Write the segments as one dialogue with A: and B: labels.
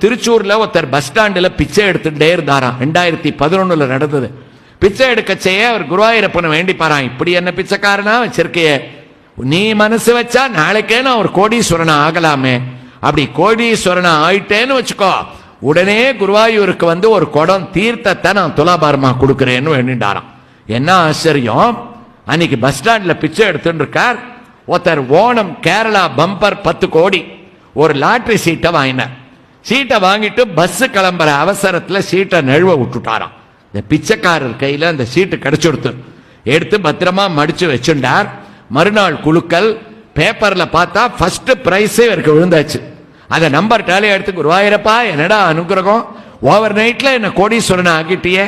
A: திருச்சூர்ல ஒருத்தர் பஸ் ஸ்டாண்டில் பிச்சை எடுத்துட்டே இருந்தாராம். ரெண்டாயிரத்தி பதினொன்னுல நடந்தது. பிச்சை எடுக்க செய்ய அவர் குருவாயூரப்பனை வேண்டிப்பாராம். இப்படி என்ன பிச்சைக்காரனா? வச்சிருக்கையே நீ மனசு வச்சா நாளைக்கே நான் ஒரு கோடீஸ்வரனா ஆகலாமே. அப்படி கோடீஸ்வரனா ஆயிட்டேன்னு வச்சுக்கோ. உடனே குருவாயூருக்கு வந்து ஒரு குடம் தீர்த்தத்தை நான் துலாபாரமா கொடுக்குறேன்னு வேண்டிட்டாராம் என்ன ஆச்சரியம்? அன்னைக்கு பஸ் ஸ்டாண்டில் பிச்சை எடுத்துட்டு இருக்கார் ஒருத்தர் ஓணம் கேரளா பம்பர் பத்து கோடி. ஒரு லாட்ரி சீட்டை வாங்கினார். சீட்டை வாங்கிட்டு பஸ் கிளம்புற அவசரத்தில் சீட்டை நழுவ விட்டுட்டாராம். இந்த பிச்சைக்காரர் கையில் அந்த சீட்டு கிடைச்சுடுத்து எடுத்து பத்திரமா மடிச்சு வச்சுட்டார் மறுநாள் குழுக்கள் பேப்பரில் பார்த்தா ஃபர்ஸ்ட் பிரைஸே இவருக்கு விழுந்தாச்சு. அதை நம்பர் டேலி எடுத்து குருவாயிரப்பா என்னடா அனுகிரகம்? ஓவர் நைட்டில் என்ன கோடீஸ்வரனை ஆக்கிட்டியே?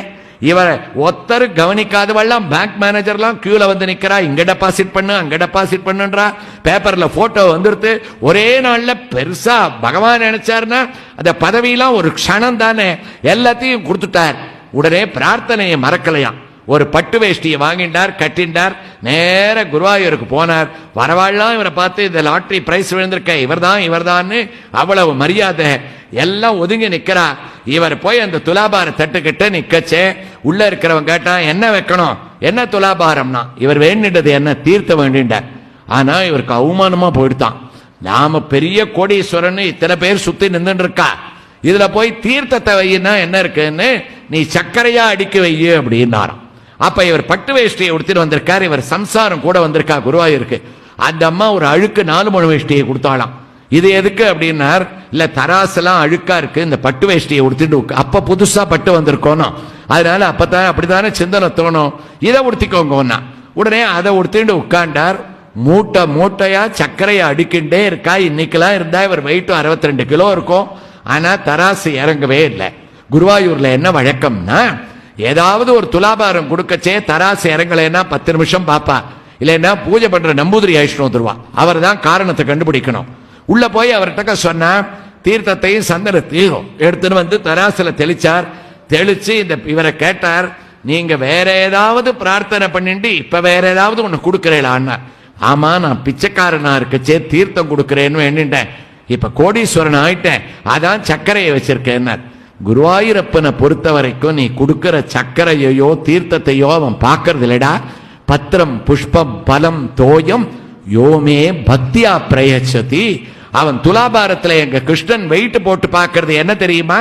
A: இவரை ஒத்தர் கவனிக்காதவெல்லாம் பேங்க் மேனேஜர்லாம் கியூல வந்து நிக்கிறா இங்க டெபாசிட் பண்ணு அங்க டெபாசிட் பண்ணுன்றா பேப்பர்ல போட்டோ வந்துருது ஒரே நாள்ல பெருசா பகவான் நினைச்சாருன்னா அந்த பதவியெல்லாம் ஒரு க்ஷணம் தானே எல்லாத்தையும் கொடுத்துட்டார். உடனே பிரார்த்தனையை மறக்கலையாம். ஒரு பட்டு வேஷ்டியை வாங்கிட்டார் கட்டினார் நேர குருவாயூருக்கு போனார். வரவாள்லாம் இவரை பார்த்து இந்த லாட்ரி பிரைஸ் விழுந்திருக்க இவர்தான் இவர்தான்னு அவ்வளவு மரியாதை. எல்லாம் ஒதுங்கி நிற்கிறா இவர் போய் அந்த துலாபார தட்டுக்கிட்ட நிக்கச்சே. உள்ள இருக்கிறவன் கேட்டான் என்ன வைக்கணும்? என்ன துலாபாரம்னா? இவர் வேண்டிட்டது என்ன? தீர்த்த வேண்டின்றார் ஆனா இவருக்கு அவமானமா போயிடுதான் நாம பெரிய கோடீஸ்வரன் இத்தனை பேர் சுத்தி நின்றுட்டு இருக்கா இதுல போய் தீர்த்தத்தை வையினா என்ன இருக்குன்னு நீ சர்க்கரையா அடிக்க வையு அப்படின்னாராம். அப்ப இவர் பட்டு வேஷ்டியை உடுத்திட்டு வந்திருக்காரு. இவர் சம்சாரம் கூட வந்திருக்கா குருவாயூருக்கு. அந்த அம்மா ஒரு அழுக்கு நாலு மணி வேஷ்டியை கொடுத்தாலாம் இது எதுக்கு அப்படின்னார் இல்ல தராசெல்லாம் அழுக்கா இருக்கு இந்த பட்டு வேஷ்டியை உடுத்திட்டு அப்ப புதுசா பட்டு வந்திருக்கோனும் அதனால அப்பதான் அப்படித்தானே சிந்தனை தோணும். இதை உடுத்திக்கோங்க உடனே அதை உடுத்திட்டு உட்காண்டார் மூட்டை மூட்டையா சர்க்கரையை அடிக்கின்றே இருக்கா. இன்னைக்கெல்லாம் இருந்தா இவர் வெயிட்டும் 62 கிலோ இருக்கும். ஆனா தராசு இறங்கவே இல்லை. குருவாயூர்ல என்ன வழக்கம்னா ஏதாவது ஒரு துலாபாரம் கொடுக்கச்சே தராசு இறங்கலைன்னா பத்து நிமிஷம் பார்ப்பா இல்லைன்னா பூஜை பண்ற நம்பூதிரி ஆயிஷ்ணு வந்துருவா. அவர் தான் காரணத்தை கண்டுபிடிக்கணும். உள்ள போய் அவர்கிட்ட சொன்னா தீர்த்தத்தையும் சந்தனத்தையும் எடுத்துன்னு வந்து தராசுல தெளிச்சார். தெளிச்சு இந்த இவரை கேட்டார் நீங்க வேற ஏதாவது பிரார்த்தனை பண்ணிட்டு இப்ப வேற ஏதாவது ஒண்ணு கொடுக்கிறீங்களான்னா ஆமா நான் பிச்சைக்காரனா இருக்கச்சே தீர்த்தம் கொடுக்கிறேன்னு எண்ணிட்டேன் இப்ப கோடீஸ்வரன் ஆயிட்டேன். அதான் சர்க்கரையை வச்சிருக்கேன்னார். குருவாயூரப்பனை பொறுத்த வரைக்கும் நீ கொடுக்கிற சக்கரையோ தீர்த்தத்தையோ அவன் பார்க்கறது இல்லடா பத்திரம் புஷ்பம் பலம் தோயம் யோமே பக்தியா பிரயச்சதி. அவன் துலாபாரத்தில் எங்க கிருஷ்ணன் வெயிட் போட்டு பார்க்கறது என்ன தெரியுமா?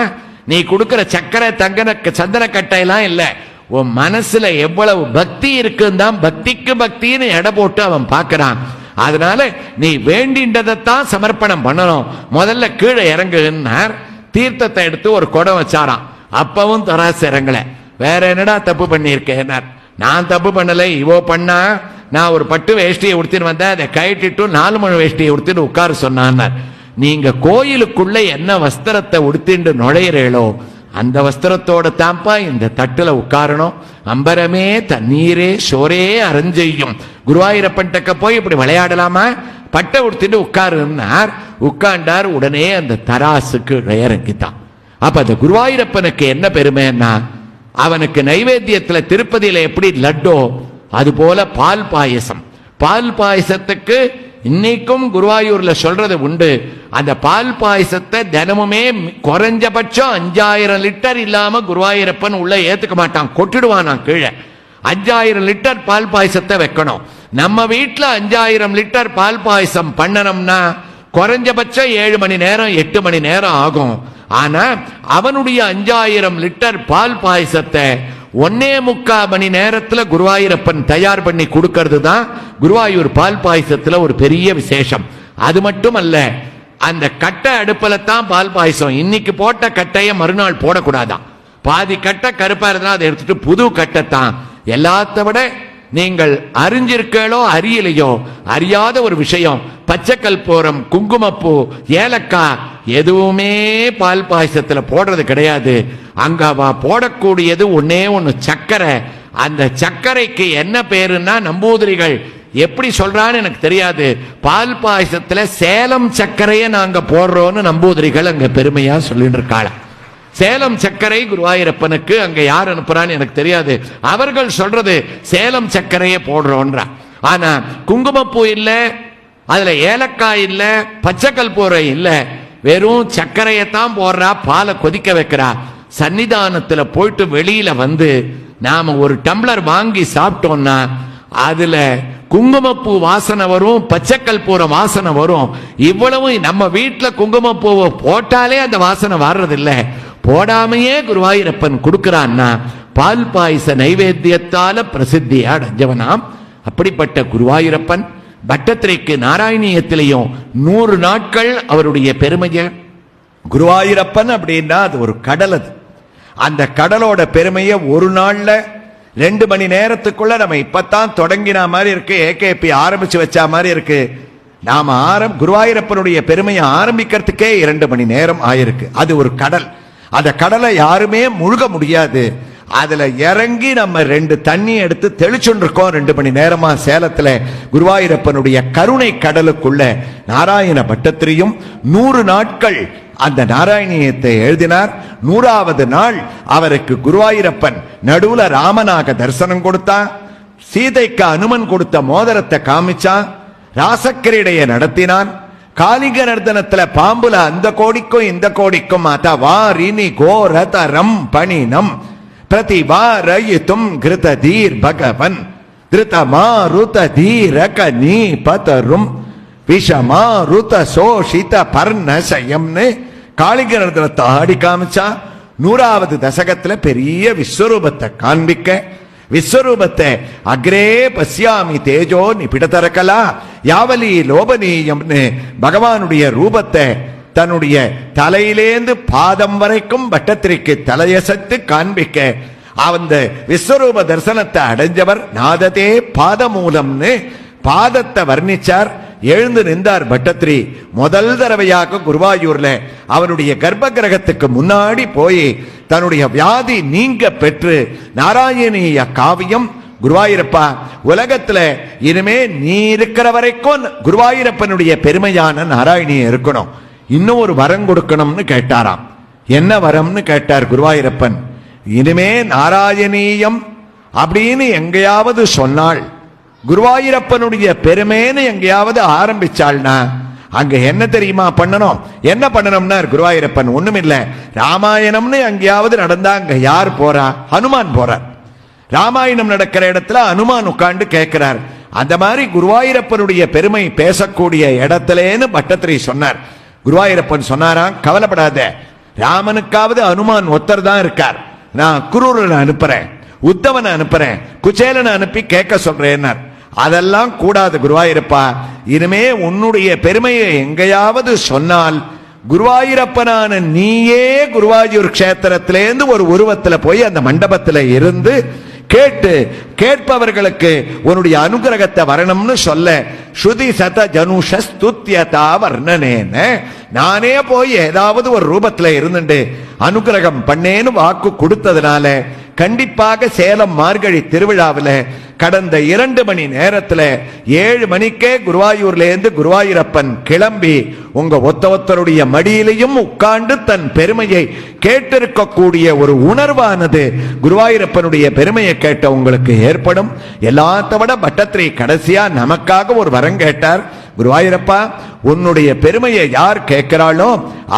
A: நீ கொடுக்கிற சக்கரை தங்கன சந்தன கட்டையெல்லாம் இல்லை. உன் மனசுல எவ்வளவு பக்தி இருக்குன்னு தான் பக்திக்கு பக்தின்னு எடை போட்டு அவன் பார்க்கறான். அதனால நீ வேண்டின்றதைத்தான் சமர்ப்பணம் பண்ணணும். முதல்ல கீழே இறங்குன்னார். தீர்த்தத்தை எடுத்து ஒரு குடம் வச்சாராம். அப்பவும் தராசு இறங்கல. வேற என்னடா தப்பு பண்ணியிருக்கேன்னார். நான் தப்பு பண்ணல. இவோ பண்ணா நான் ஒரு பட்டு வேஷ்டியை உடுத்தின்னு வந்தேன் அதை கைட்டு நாலு மணி வேஷ்டியை உடுத்திட்டு உட்கார சொன்னான்னார். நீங்க கோயிலுக்குள்ள என்ன வஸ்திரத்தை உடுத்திண்டு நுழையிறீளோ அந்த வஸ்திரத்தோட தான்ப்பா இந்த தட்டுல உட்காரணும். அம்பரமே தண்ணீரே சோரே அரஞ்செய்யும். குருவாயூரப்பன் டக்க போய் இப்படி விளையாடலாமா? பட்டை உடுத்திட்டு உட்காருன்னார். உட்கார்ந்தார் உடனே அந்த தராசுக்கு இறங்கித்தான் அப்ப அந்த குருவாயூரப்பனுக்கு என்ன பெருமைன்னா அவனுக்கு நைவேத்தியத்தில் திருப்பதியில் எப்படி லட்டோ அது போல பால் பாயசம். பால் பாயசத்துக்கு இன்னைக்கும் குருவாயூர்ல சொல்றது உண்டு. அந்த பால் பாயசத்தை தினமுமே குறைஞ்சபட்சம் அஞ்சாயிரம் லிட்டர் இல்லாம குருவாயூரப்பன் உள்ள ஏத்துக்க மாட்டான் கொட்டிடுவானாம் கீழே. அஞ்சாயிரம் லிட்டர் பால் பாயசத்தை வைக்கணும். நம்ம வீட்டில் அஞ்சாயிரம் லிட்டர் பால் பாயசம் பண்ணணும்னா குறைஞ்சபட்சம் ஏழு மணி நேரம் எட்டு மணி நேரம் ஆகும். ஆனா அவனுடைய அஞ்சாயிரம் லிட்டர் பால் பாயசத்தை ஒன்னே முக்கா மணி நேரத்தில் குருவாயூரப்பன் தயார் பண்ணி கொடுக்கறது தான் குருவாயூர் பால் பாயசத்தில் ஒரு பெரிய விசேஷம். அது மட்டும் அல்ல அந்த கட்டை அடுப்பில் தான் பால் பாயசம். இன்னைக்கு போட்ட கட்டையை மறுநாள் போடக்கூடாதான். பாதி கட்டை கருப்பா இருந்தால் அதை எடுத்துட்டு புது கட்டை தான். எல்லாத்த விட நீங்கள் அறிஞ்சிருக்கலோ அறியலையோ அறியாத ஒரு விஷயம். பச்சை குங்குமப்பூ ஏலக்காய் எதுவுமே பால் பாயசத்தில் போடுறது கிடையாது. அங்க அவ போடக்கூடியது ஒன்னே ஒன்று சக்கரை. அந்த சர்க்கரைக்கு என்ன பேருன்னா நம்பூதிரிகள். எப்படி சொல்றான்னு எனக்கு தெரியாது. பால் பாயசத்துல சேலம் சர்க்கரையை நாங்க போடுறோம்னு நம்பூதிரிகள் அங்க பெருமையா சொல்லிட்டு இருக்காள சேலம் சர்க்கரை குருவாயூரப்பனுக்கு அங்க யார் அனுப்புறான்னு எனக்கு தெரியாது. அவர்கள் சொல்றது சேலம் சர்க்கரையே போடுறோன்றா. ஆனா குங்குமப்பூ இல்ல அதுல ஏலக்காய் இல்ல பச்சை கற்பூரம் இல்ல. வெறும் சர்க்கரையத்தான் போடுறா பாலை கொதிக்க வைக்கிறா. சன்னிதானத்துல போயிட்டு வெளியில வந்து நாம ஒரு டம்ளர் வாங்கி சாப்பிட்டோம்னா அதுல குங்குமப்பூ வாசனை வரும் பச்சைக்கல் பூர வாசனை வரும். இவ்வளவும் நம்ம வீட்டில் குங்குமப்பூவை போட்டாலே அந்த வாசனை வர்றதில்லை. போடாமையே குருவாயூரப்பன் கொடுக்கிறான்னா பால் பாயச நைவேத்தியத்தால பிரசித்தியா அடைஞ்சவனாம் அப்படிப்பட்ட குருவாயூரப்பன் பட்டத்திரைக்கு நாராயணியத்திலையும் நூறு நாட்கள் அவருடைய பெருமையை.
B: குருவாயூரப்பன் அப்படின்னா அது ஒரு கடல் அது. அந்த கடலோட பெருமையை ஒரு நாள்ல ரெண்டு மணி நேரத்துக்குள்ள நம்ம இப்பத்தான் தொடங்கின மாதிரி இருக்கு ஏகேபி ஆரம்பிச்சு வச்ச மாதிரி இருக்கு. நாம ஆரம் குருவாயூரப்பனுடைய பெருமையை ஆரம்பிக்கிறதுக்கே இரண்டு மணி நேரம் ஆயிருக்கு. அது ஒரு கடல். அந்த கடலை யாருமே முழுக முடியாது. அதில் இறங்கி நம்ம ரெண்டு தண்ணி எடுத்து தெளிச்சுருக்கோம் இருக்கோம் ரெண்டு மணி நேரமாக சேலத்தில் குருவாயூரப்பனுடைய கருணை கடலுக்குள்ள நாராயண பட்டத்திரியும் நூறு நாட்கள் அந்த நாராயணியத்தை எழுதினார். நூறாவது நாள் அவருக்கு குருவாயூரப்பன் நடுவுல ராமனாக தரிசனம் கொடுத்தா சீதைக்கு அனுமன் கொடுத்த மோதிரத்தை காமிச்சான் ராசக்கரிடையே நடத்தினான். காலிகநர்த்தனத்துல பாம்புல அந்த கோடிக்கும் இந்த கோடிக்கும் அத வாரினி கோர தரம் பணினம் பிரதிவாரயித்தும் கிருத தீர் பகவன். திருத மாருத தீரக நீ பதரும். விஷமாருத சோஷித பர்ணசயம்னு காளிங்க ஆடி காமிச்சா நூறாவது தசகத்துல பெரிய விஸ்வரூபத்தை காண்பிக்க. விஸ்வரூபத்தை அக்ரே பசியாமி தேஜோ நிபிடதரகலா யாவலி லோபனீயம்னு பகவானுடைய ரூபத்தை தன்னுடைய தலையிலேந்து பாதம் வரைக்கும் வட்டத்திற்கு தலையசத்து காண்பிக்க அந்த விஸ்வரூப தரிசனத்தை அடைஞ்சவர் நாததே பாதமூலம்னு பாதத்தை வர்ணிச்சார் எழுந்து நின்றார் பட்டத்ரி முதல் தடவையாக குருவாயூர்ல அவருடைய கர்ப்ப கிரகத்துக்கு முன்னாடி போய் தன்னுடைய வியாதி நீங்க பெற்று நாராயணிய காவியம் குருவாயூரப்பா உலகத்துல இனிமே நீ இருக்கிற வரைக்கும் குருவாயூரப்பனுடைய பெருமையான நாராயணியை இருக்கணும். இன்னும் ஒரு வரம் கொடுக்கணும்னு கேட்டாராம். என்ன வரம்னு கேட்டார் குருவாயூரப்பன். இனிமே நாராயணீயம் அப்படின்னு எங்கேயாவது சொன்னாள் குருவாயூரப்பனுடைய பெருமைன்னு எங்கேயாவது ஆரம்பிச்சாள்னா அங்க என்ன தெரியுமா பண்ணணும்? என்ன பண்ணணும்னா குருவாயூரப்பன்? ஒண்ணுமில்ல. ராமாயணம்னு எங்கேயாவது நடந்தா அங்க யார் போறா? ஹனுமான் போறார். ராமாயணம் நடக்கிற இடத்துல அனுமான் உட்காந்து கேட்கிறார். அந்த மாதிரி குருவாயூரப்பனுடைய பெருமை பேசக்கூடிய இடத்துலேன்னு பட்டத்திரி சொன்னார். குருவாயூரப்பன் சொன்னாராம் கவலைப்படாத. ராமனுக்காவது அனுமான் ஒத்தர் தான் இருக்கார். நான் குரூரனை அனுப்புறேன் உத்தவனை அனுப்புறேன் குச்சேலனை அனுப்பி கேட்க சொல்றேன்னார். அதெல்லாம் கூடாது குருவாயிருப்பா. இனிமே உன்னுடைய பெருமையை எங்கேயாவது சொன்னால் குருவாயிரப்பனான நீயே குருவாயூர் கஷேத்திரத்திலேருந்து ஒரு உருவத்தில் போய் அந்த மண்டபத்தில் இருந்து கேட்டு கேட்பவர்களுக்கு உன்னுடைய அனுகிரகத்தை வரணும்னு சொல்ல ஸ்ருதி சத ஜனுஷ ஸ்துத்தியதா வர்ணனேன நானே போய் ஏதாவது ஒரு ரூபத்துல இருந்துட்டு அனுகிரகம் பண்ணேன்னு வாக்கு கொடுத்ததுனால கண்டிப்பாக சேலம் மார்கழி திருவிழாவில் கடந்த இரண்டு மணி நேரத்தில் ஏழு மணிக்கே குருவாயூர்லேருந்து குருவாயூரப்பன் கிளம்பி உங்க ஒத்தவத்தருடைய மடியிலையும் உட்கார்ந்து தன் பெருமையை கேட்டிருக்கக்கூடிய ஒரு உணர்வானது குருவாயூரப்பனுடைய பெருமையை கேட்ட உங்களுக்கு ஏற்படும். எல்லாத்த விட பட்டத்திரை கடைசியா நமக்காக ஒரு வரம் கேட்டார். குருவாயூரப்பா உன்னுடைய பெருமையை யார் கேட்கிறாளோ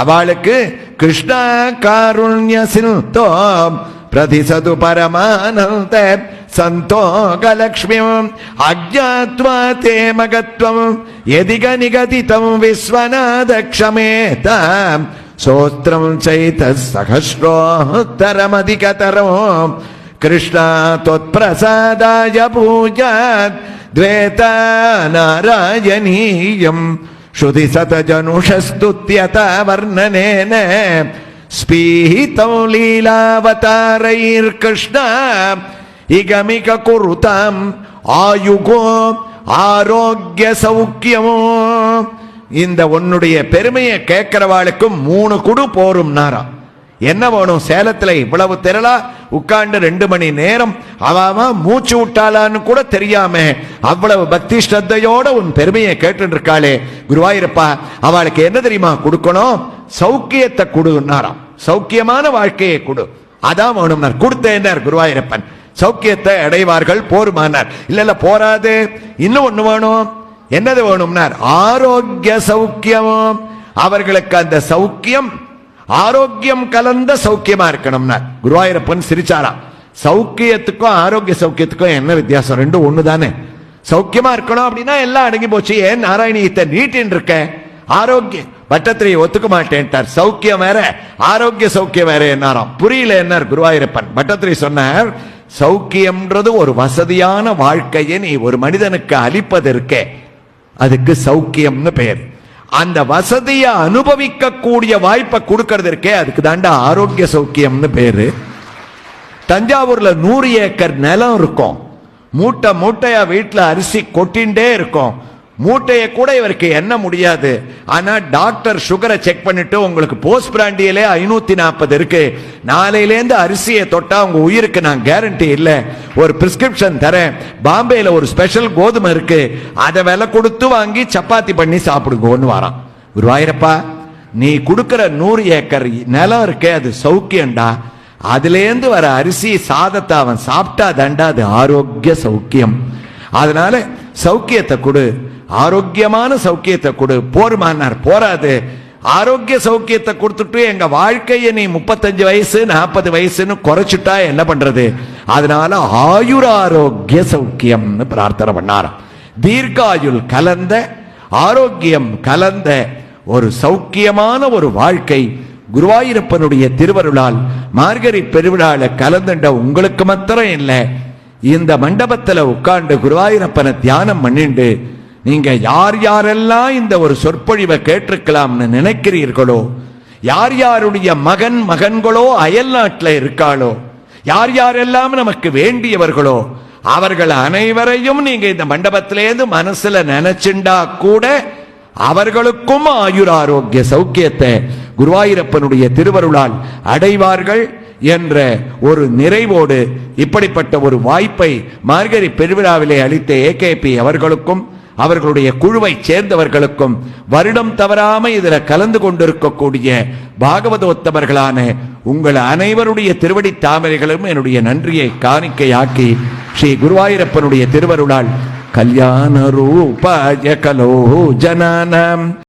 B: அவளுக்கு கிருஷ்ணா காருண்ய சிந்தோம் ప్రతిసదు పరమానంద సంతోకలక్ష్మ్యం అజ్ఞాత్వా తే మగత్వం ఎదిగ నిగదితం విశ్వనాదక్షమేత సోత్రం చైత సహస్రోత్తరమధికతరం. కృష్ణ త్వత్ప్రసాదాయ పూజాత్ ద్వేత నారాయణీయం. శృతి సతజనుషస్తుత్యత వర్ణనేన ஸ்பீஹிதம் லீலாவதாரைர் கிருஷ்ணா இகமிக குருதம் ஆயுகோ ஆரோக்கிய சௌக்கியமோ. இந்த உன்னுடைய பெருமையை கேட்கிறவாளுக்கும் மூணு குடு போரும் நாராம் என்ன வேணும்? சேலத்தில் இவ்வளவு திரளா? உட்காண்டு ரெண்டு மணி நேரம் அவாமா மூச்சு விட்டாளான்னு கூட தெரியாம. அவ்வளவு பக்தி ஸ்ரத்தையோட உன் பெருமையை கேட்டு இருக்காளே குருவாயிருப்பா அவளுக்கு என்ன தெரியுமா கொடுக்கணும்? சௌக்கியத்தை கொடுன்னாராம் சௌக்கியமான வாழ்க்கையை கொடு. அதான் வேணும்னார் கொடுத்தேன் குருவாயிரப்பன். சௌக்கியத்தை அடைவார்கள் போருமானார். இல்ல இல்ல போராது இன்னும் ஒண்ணு வேணும். என்னது வேணும்னார்? ஆரோக்கிய சௌக்கியம் அவர்களுக்கு அந்த சௌக்கியம் ஆரோக்கியம் கலந்த சௌக்கியமா இருக்கணும்னா குருவாயூரப்பன் சிரிச்சாராம். சௌக்கியத்துக்கும் ஆரோக்கிய சௌக்கியத்துக்கும் என்ன வித்தியாசம்? ரெண்டும் ஒண்ணு தானே சௌக்கியமா இருக்கணும் அப்படின்னா எல்லாம் அடங்கி போச்சு. ஏன் நாராயணியத்தை நீட்டின்னு இருக்க ஆரோக்கியம் பட்டத்திரையை ஒத்துக்க மாட்டேன்ட்டார் சௌக்கியம் வேற ஆரோக்கிய சௌக்கியம் வேற என்னாராம். புரியல என்னார் குருவாயூரப்பன். பட்டத்திரை சொன்னார் சௌக்கியம்ன்றது ஒரு வசதியான வாழ்க்கையை நீ ஒரு மனிதனுக்கு அளிப்பதற்கே. அதுக்கு சௌக்கியம்னு பெயர். அந்த வசதியை அனுபவிக்க கூடிய வாய்ப்பை கொடுக்கறதற்கே அதுக்கு தாண்டா ஆரோக்கிய சௌக்கியம்னு பேரு. தஞ்சாவூர்ல நூறு ஏக்கர் நிலம் இருக்கும். மூட்டை மூட்டையா வீட்டில் அரிசி கொட்டின்றே இருக்கும். மூட்டையை கூட இவருக்கு எண்ண முடியாது. ஆனா டாக்டர் சுகரை செக் பண்ணிட்டு உங்களுக்கு போஸ்ட் பிராண்டியிலே ஐநூத்தி நாற்பது இருக்கு. நாளையிலேருந்து அரிசியை தொட்டா உங்க உயிருக்கு நான் கேரண்டி இல்லை. ஒரு பிரிஸ்கிரிப்ஷன் தரேன். பாம்பேல ஒரு ஸ்பெஷல் கோதுமை இருக்கு. அதை விலை கொடுத்து வாங்கி சப்பாத்தி பண்ணி சாப்பிடுங்கன்னு வரான். குருவாயிரப்பா நீ கொடுக்கிற நூறு ஏக்கர் நிலம் இருக்கே அது சௌக்கியம்டா. அதுலேருந்து வர அரிசி சாதத்தை அவன் சாப்பிட்டா தண்டா அது ஆரோக்கிய சௌக்கியம். அதனால சௌக்கியத்தை கொடு. ஆரோக்கியமான சௌக்கியத்தை கொடு. போருமானார் போராது ஆரோக்கிய சௌக்கியத்தை கொடுத்துட்டு எங்க வாழ்க்கையை நீ முப்பத்தஞ்சு வயசு நாற்பது வயசுன்னு குறைச்சிட்டா என்ன பண்றது? அதனால ஆயுர் ஆரோக்கிய சௌக்கியம்னு பிரார்த்தனை பண்ணாராம். தீர்க்காயுள் கலந்த ஆரோக்கியம் கலந்த ஒரு சௌக்கியமான ஒரு வாழ்க்கை குருவாயூரப்பனுடைய திருவருளால் மார்கரி பெருவிழால கலந்துண்ட உங்களுக்கு மாத்திரம் இல்லை இந்த மண்டபத்தில் உட்கார்ந்து குருவாயூரப்பனை தியானம் பண்ணிண்டு நீங்க யார் யாரெல்லாம் இந்த ஒரு சொற்பொழிவை கேட்டிருக்கலாம்னு நினைக்கிறீர்களோ யார் யாருடைய மகன் மகன்களோ அயல் நாட்டில் இருக்காளோ யார் யாரெல்லாம் நமக்கு வேண்டியவர்களோ அவர்கள் அனைவரையும் நீங்க இந்த மண்டபத்திலேருந்து மனசுல நினைச்சுண்டா கூட அவர்களுக்கும் ஆயுர் ஆரோக்கிய சௌக்கியத்தை குருவாயூரப்பனுடைய திருவருளால் அடைவார்கள் என்ற ஒரு நிறைவோடு இப்படிப்பட்ட ஒரு வாய்ப்பை மார்கழி பெருவிழாவிலே அளித்த ஏகேபி அவர்களுக்கும் அவர்களுடைய குழுவை சேர்ந்தவர்களுக்கும் வருடம் தவறாம இதுல கலந்து கொண்டிருக்கக்கூடிய பாகவதோத்தமர்களான உங்கள் அனைவருடைய திருவடி தாமரைகளும் என்னுடைய நன்றியை காணிக்கையாக்கி ஸ்ரீ குருவாயூரப்பனுடைய திருவருளால் கல்யாண ரூபாய கலோ ஜனானம்